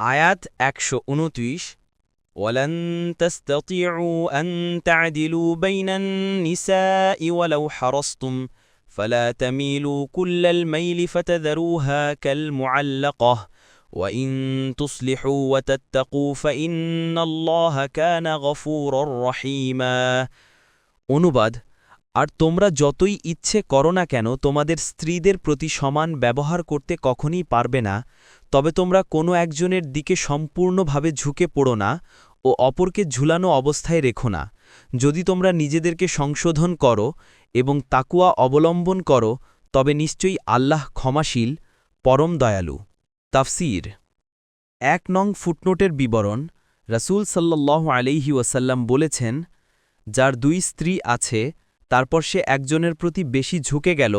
আয়াত একশো উনত্রিশ ولن تستطيعوا أن تعدلوا بين النساء ولو حرصتم فلا تميلوا كل الميل فتذروها كالمعلقة وإن تصلحوا وتتقوا فإن الله كان غفورا رحيما অনুবাদ আর তোমরা যতই ইচ্ছে করো না কেন তোমাদের স্ত্রীদের প্রতি সমান ব্যবহার করতে কখনই পারবে না তবে তোমরা কোনো একজনের দিকে সম্পূর্ণভাবে ঝুঁকে পড়ো না ও অপরকে ঝুলানো অবস্থায় রেখো না। যদি তোমরা নিজেদেরকে সংশোধন করো এবং তাকুয়া অবলম্বন করো, তবে নিশ্চয়ই আল্লাহ ক্ষমাশীল, পরম দয়ালু। তাফসির। এক নং ফুটনোটের বিবরণ রাসূল সাল্লাল্লাহু আলাইহি ওয়াসাল্লাম বলেছেন, যার দুই স্ত্রী আছে, তারপর সে একজনের প্রতি বেশি ঝুঁকে গেল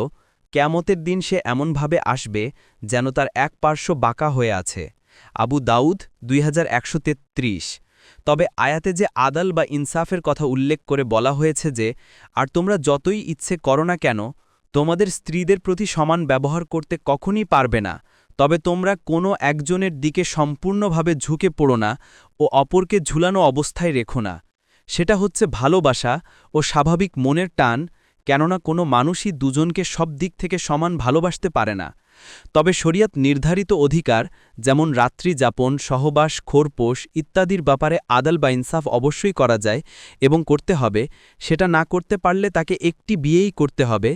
কেয়ামতের দিন সে এমনভাবে আসবে যেন তার এক পার্শ্ব বাঁকা হয়ে আছে। আবু দাউদ দুই হাজার একশো তেত্রিশ। তবে আয়াতে যে আদাল বা ইনসাফের কথা উল্লেখ করে বলা হয়েছে যে, আর তোমরা যতই ইচ্ছে করো না কেন, তোমাদের স্ত্রীদের প্রতি সমান ব্যবহার করতে কখনই পারবে না। তবে তোমরা কোনো একজনের দিকে সম্পূর্ণভাবে ঝুঁকে পড়ো না ও অপরকে ঝুলানো অবস্থায় রেখো না। সেটা হচ্ছে ভালোবাসা ও স্বাভাবিক মনের টান কেননা কোনো মানুষই দুজনকে সব দিক থেকে সমান ভালোবাসতে পারে না। তবে শরিয়াত নির্ধারিত অধিকার, যেমন রাত্রি যাপন, সহবাস খোরপোষ ইত্যাদির ব্যাপারে আদাল বা ইনসাফ অবশ্যই করা যায় এবং করতে হবে। সেটা না করতে পারলে তাকে একটি বিয়েই করতে হবে।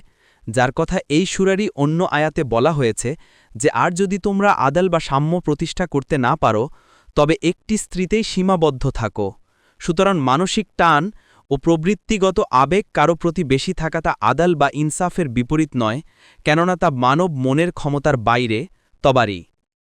যার কথা এই সুরারই অন্য আয়াতে বলা হয়েছে যে, আর যদি তোমরা আদাল বা সাম্য প্রতিষ্ঠা করতে না পারো, তবে একটি স্ত্রীতেই সীমাবদ্ধ থাকো। সুতরাং মানসিক টান ও প্রবৃত্তিগত আবেগ কারও প্রতি বেশি থাকা তা আদাল বা ইনসাফের বিপরীত নয়, কেননা তা মানব মনের ক্ষমতার বাইরে তবারই